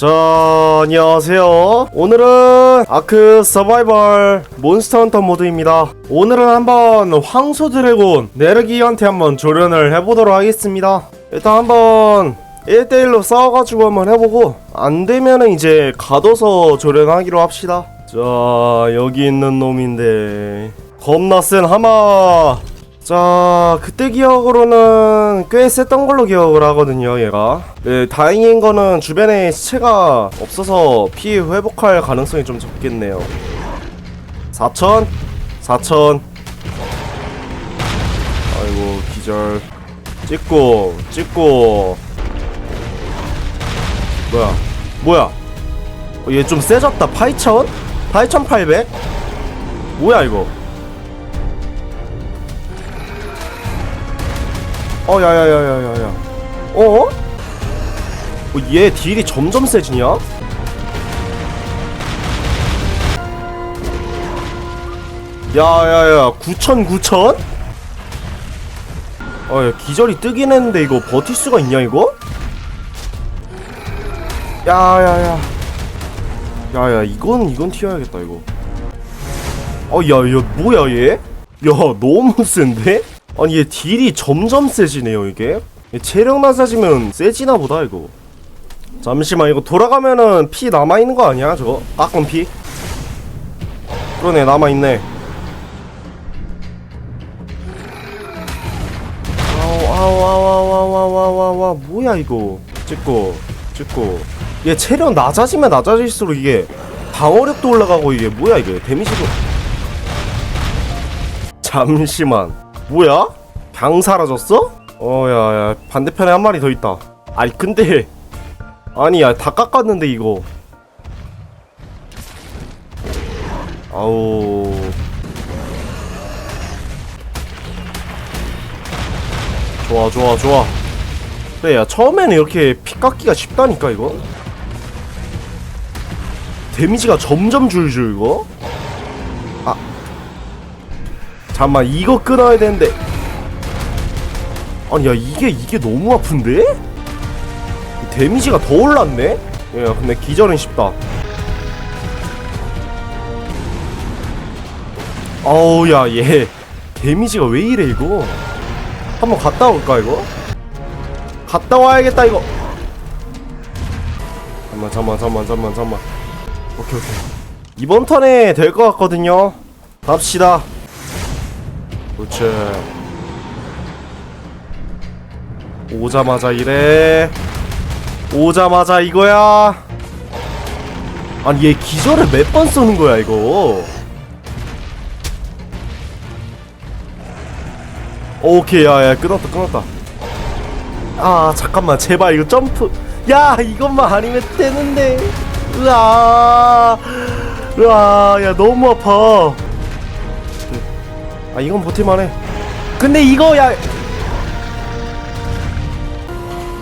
자, 안녕하세요. 오늘은 아크 서바이벌 몬스터 헌터 모드입니다. 오늘은 한번 황소 드래곤 네르기한테 한번 조련을 해보도록 하겠습니다. 일단 한번 1대1로 싸워가지고 한번 해보고 안 되면은 이제 가둬서 조련하기로 합시다. 자, 여기 있는 놈인데 겁나 센 하마. 자, 그때 기억으로는 꽤 셌던 걸로 기억을 하거든요, 얘가. 네, 다행인 거는 주변에 시체가 없어서 피 회복할 가능성이 좀 적겠네요. 4천? 4천. 아이고, 기절. 찍고, 찍고. 뭐야, 뭐야. 어, 얘좀 세졌다. 8천? 8,800? 뭐야, 이거. 어, 야야야야야야. 어? 어, 얘 딜이 점점 세지냐? 야야야, 9천 9천? 어, 야, 기절이 뜨긴 했는데 이거 버틸 수가 있냐 이거? 야야야. 야야, 이건 이건 튀어야겠다 이거. 어, 야, 야, 뭐야 얘? 야, 너무 센데? 아니 얘 딜이 점점 세지네요 이게 얘 체력 낮아지면 세지나 보다 이거 잠시만 이거 돌아가면은 피 남아있는 거 아니야 저거 깎은 피 그러네 남아있네 아우 아우 아우 아우 아우 아우 아우 아우 아우 뭐야 이거 찍고 찍고 얘 체력 낮아지면 낮아질수록 이게 방어력도 올라가고 이게 뭐야 이게 데미지도 잠시만 뭐야? 강 사라졌어? 어야야 반대편에 한 마리 더 있다. 아니 근데 아니 야 다 깎았는데 이거. 아우. 좋아 좋아 좋아. 그래 야 처음에는 이렇게 피 깎기가 쉽다니까 이거? 데미지가 점점 줄줄 이거 잠만 이거 끊어야 되는데. 아니 야 이게 이게 너무 아픈데? 데미지가 더 올랐네? 야 근데 기절은 쉽다. 어우 야얘. 데미지가 왜 이래 이거? 한번 갔다 올까 이거? 갔다 와야겠다 이거. 잠만 잠만 잠만 잠만 잠만. 오케이 오케이. 이번 턴에 될 것 같거든요. 갑시다 그렇지. 오자마자 이래. 오자마자 이거야. 아니 얘 기절을 몇 번 쏘는 거야 이거? 오케이 야야 끊었다 끊었다. 아 잠깐만 제발 이거 점프. 야 이것만 아니면 되는데. 으아. 으아 야 너무 아파 아 이건 버틸만해 근데 이거 야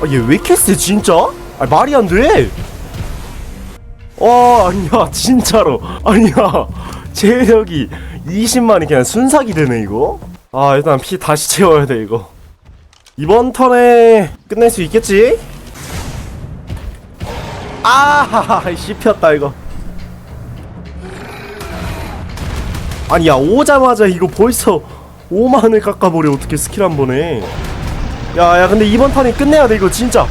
아, 얘 왜 이렇게 세 진짜? 아 말이 안 돼. 와 아니야 진짜로 아니야 체력이 20만이 그냥 순삭이 되네 이거. 아 일단 피 다시 채워야 돼 이거. 이번 턴에 끝낼 수 있겠지? 아 씹혔다 이거. 아니 야 오자마자 이거 벌써 5만을 깎아버려. 어떻게 스킬 한 번에. 야야 근데 이번 턴이 끝내야 돼 이거 진짜.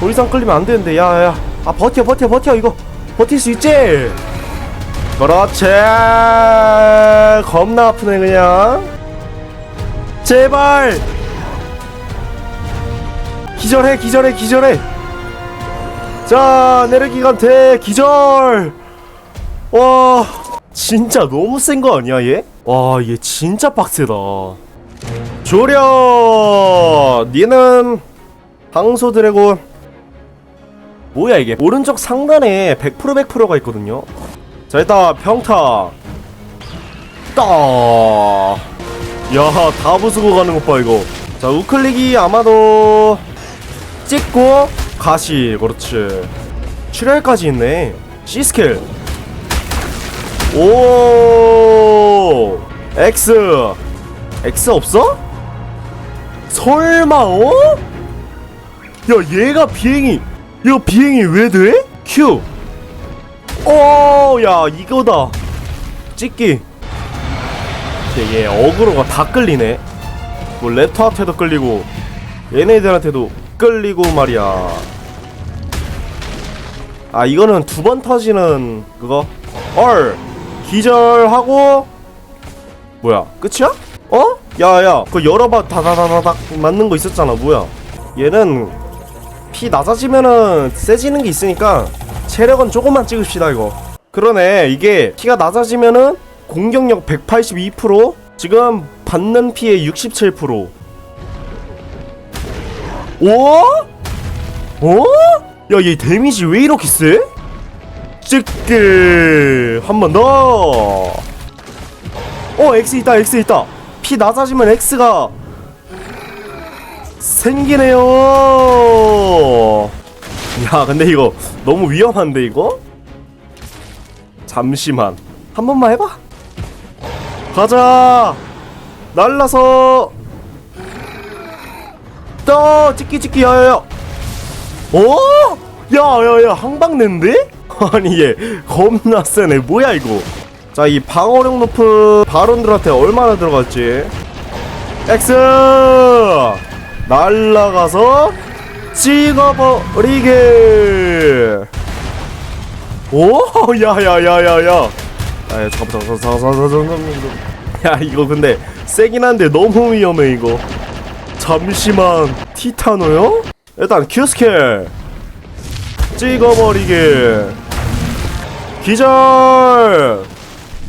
더 이상 끌리면 안 되는데. 야야 아 버텨 버텨 버텨 이거. 버틸 수 있지? 그렇지. 겁나 아프네 그냥. 제발. 기절해 기절해 기절해. 자 내르기간테 기절. 와 진짜 너무 센 거 아니야 얘? 와 얘 진짜 빡세다. 조려 니는 황소 드래곤. 뭐야 이게? 오른쪽 상단에 100% 100%가 있거든요. 자 일단 평타. 따야다 부수고 가는 것 봐 이거. 자 우클릭이 아마도 찍고 가시 그렇지. 출혈까지 있네. C스킬 오 X X 없어? 설마 어? 야 얘가 비행이 야 비행이 왜 돼? 큐. 오, 야, 이거다. 찍기. 얘, 얘 어그로가 다 끌리네. 뭐 랩터한테도 끌리고 얘네들한테도 끌리고 말이야. 아, 이거는 두 번 터지는 그거. 얼 기절하고 뭐야? 끝이야? 어? 야야, 그번 다다다다닥 맞는 거 있었잖아. 뭐야? 얘는 피 낮아지면은 세지는 게 있으니까 체력은 조금만 찍읍시다 이거 그러네 이게 피가 낮아지면은 공격력 182% 지금 받는 피해 67% 오? 어? 야 얘 데미지 왜 이렇게 세? 찍게 한번 더. 어 X 있다 X 있다. 피 낮아지면 X가 생기네요. 야, 근데 이거 너무 위험한데 이거? 잠시만. 한 번만 해봐. 가자. 날라서. 떠 찍기 찍기 야야야. 어? 야야야 항방 낸데? 아니 얘 겁나 세네. 뭐야 이거? 자, 이 방어력 높은 바론들한테 얼마나 들어갔지? X 날라가서 찍어버리게 오 야야야야야 아 잠깐 잠깐 잠깐 잠깐 잠깐 야 이거 근데 세긴 한데 너무 위험해 이거 잠시만 티타노요? 일단 큐스켈 찍어버리게 기절!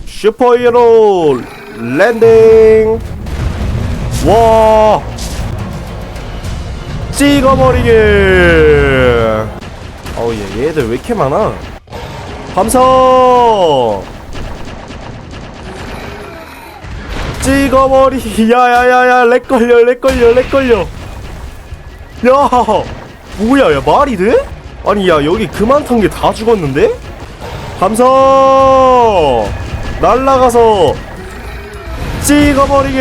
슈퍼히어로 랜딩! 와! 찍어버리게 어우 얘 얘들 왜 이렇게 많아? 함성! 찍어버리 야야야야 렉 걸려 렉 걸려 렉 걸려. 야 뭐야 야 말이 돼? 아니 야 여기 그만 탄 게 다 죽었는데? 함성! 날라가서 찍어버리게!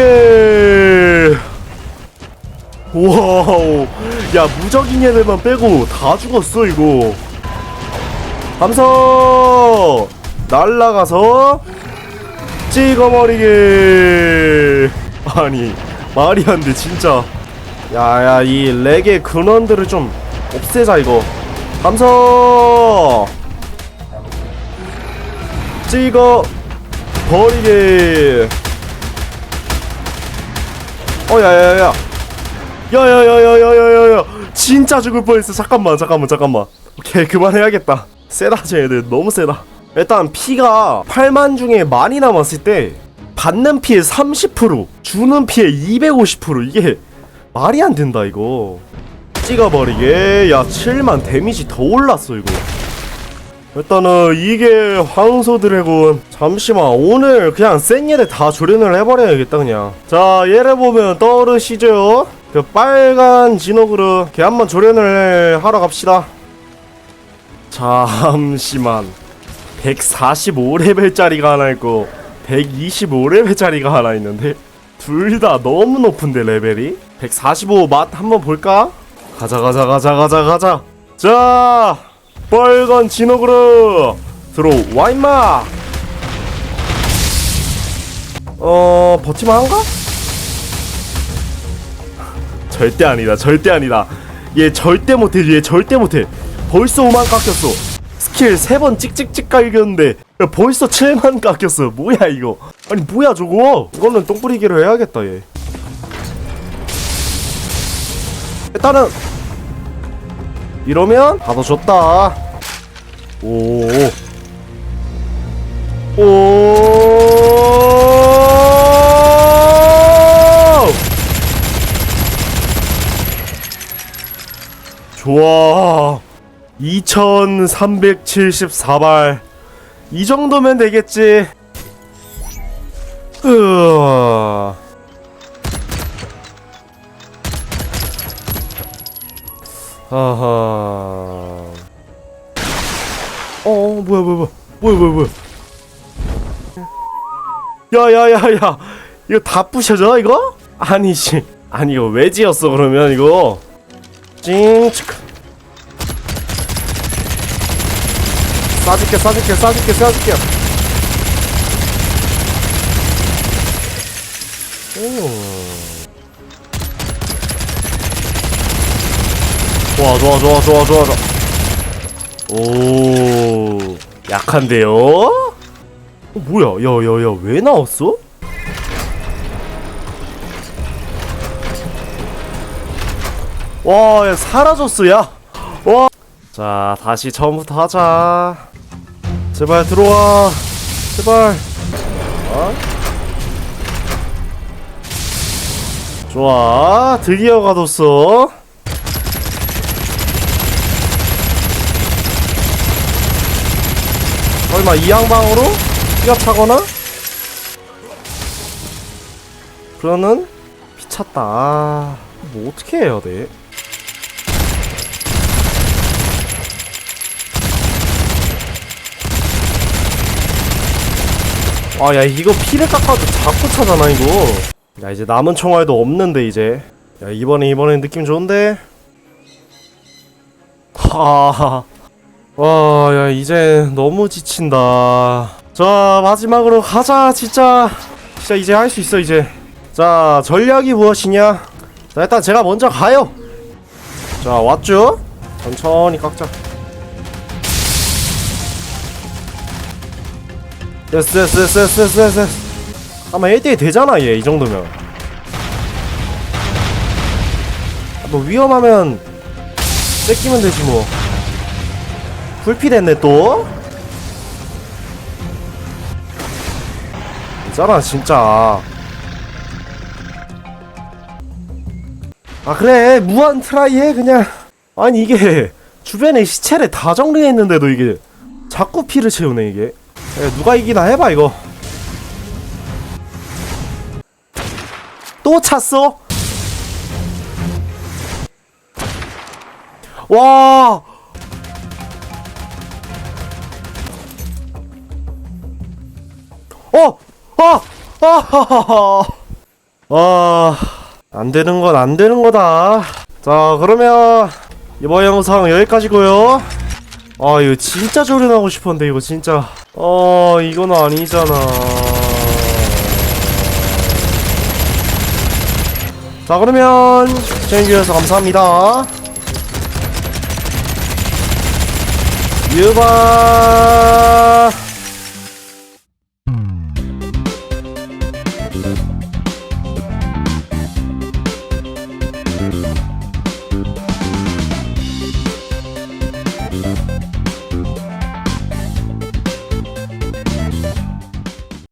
와우! 야 무적인 애들만 빼고 다 죽었어 이거. 함성! 날라가서 찍어버리게! 아니 말이 안 돼 진짜. 야야 이 렉의 근원들을 좀 없애자 이거 감성! 찍어 버리게. 어 야야야야. 야야야야야야야 진짜 죽을 뻔했어. 잠깐만 잠깐만 잠깐만. 오케이 그만해야겠다. 세다 쟤들. 너무 세다. 일단 피가 8만 중에 많이 남았을 때 받는 피해 30% 주는 피해 250% 이게 말이 안 된다 이거. 찍어버리게. 야 7만 데미지 더 올랐어 이거. 일단은 이게 황소 드래곤. 잠시만 오늘 그냥 센 얘들 다 조련을 해버려야겠다 그냥. 자 얘를 보면 떠오르시죠? 그 빨간 진호그르 걔 한번 조련을 하러 갑시다. 잠시만. 145레벨짜리가 하나 있고 125레벨짜리가 하나 있는데 둘 다 너무 높은데 레벨이? 145 맛 한번 볼까? 가자 가자 가자 가자 가자. 자 빨간 진호그르 들어와 임마. 어 버티만한가? 절대 아니다 절대 아니다. 얘 절대 못해 얘 절대 못해. 벌써 5만 깎였어. 스킬 3번 찍찍찍 깔겼는데 야, 벌써 7만 깎였어. 뭐야 이거? 아니 뭐야 저거? 이거는 똥뿌리기로 해야겠다 얘 일단은 이러면 다도 줬다 오. 오. 좋아. 2374발. 이 정도면 되겠지. 으아. 아하. 어 뭐야 뭐야 뭐야. 뭐야 뭐야 뭐야. 야 야 야 야. 이거 다 부셔져 이거? 아니지 아니 이거 왜 지었어 그러면 이거? 찡치크 쏴줄게 쏴줄게 쏴줄게 쏴줄게 좋아 좋아 좋아 좋아 좋아 좋아 오 약한데요? 어, 뭐야 야야야 왜 나왔어? 와, 야, 사라졌어, 야. 와. 자, 다시 처음부터 하자. 제발 들어와. 제발. 어? 좋아, 드디어 가뒀어. 설마 이 양방으로 피가 차거나? 그러는 피찼다. 아, 뭐 어떻게 해야 돼? 아, 야, 이거 피를 깎아도 자꾸 차잖아, 이거. 야, 이제 남은 총알도 없는데, 이제. 야, 이번에, 이번에 느낌 좋은데? 하, 와, 야, 이제 너무 지친다. 자, 마지막으로 가자, 진짜. 진짜 이제 할 수 있어, 이제. 자, 전략이 무엇이냐? 자, 일단 제가 먼저 가요. 자, 왔죠? 천천히 깎자. 됐어 됐어 됐어 됐어 됐어 아마 1대1 되잖아 얘 이 정도면 뭐 위험하면 뺏기면 되지 뭐 불피 됐네 또. 있잖아 진짜. 아 그래. 무한 트라이 해 그냥. 아니 이게 주변에 시체를 다 정리했는데도 이게 자꾸 피를 채우네 이게. 야, 누가 이기나 해봐 이거. 또 찼어? 와 어! 아! 아! 아, 안 되는 건 안 되는 거다. 자, 그러면 이번 영상 여기까지고요. 아, 이거 진짜 조련하고 싶었는데 이거 진짜. 어, 이건 아니잖아. 자, 그러면 시청해주셔서 감사합니다. 유바.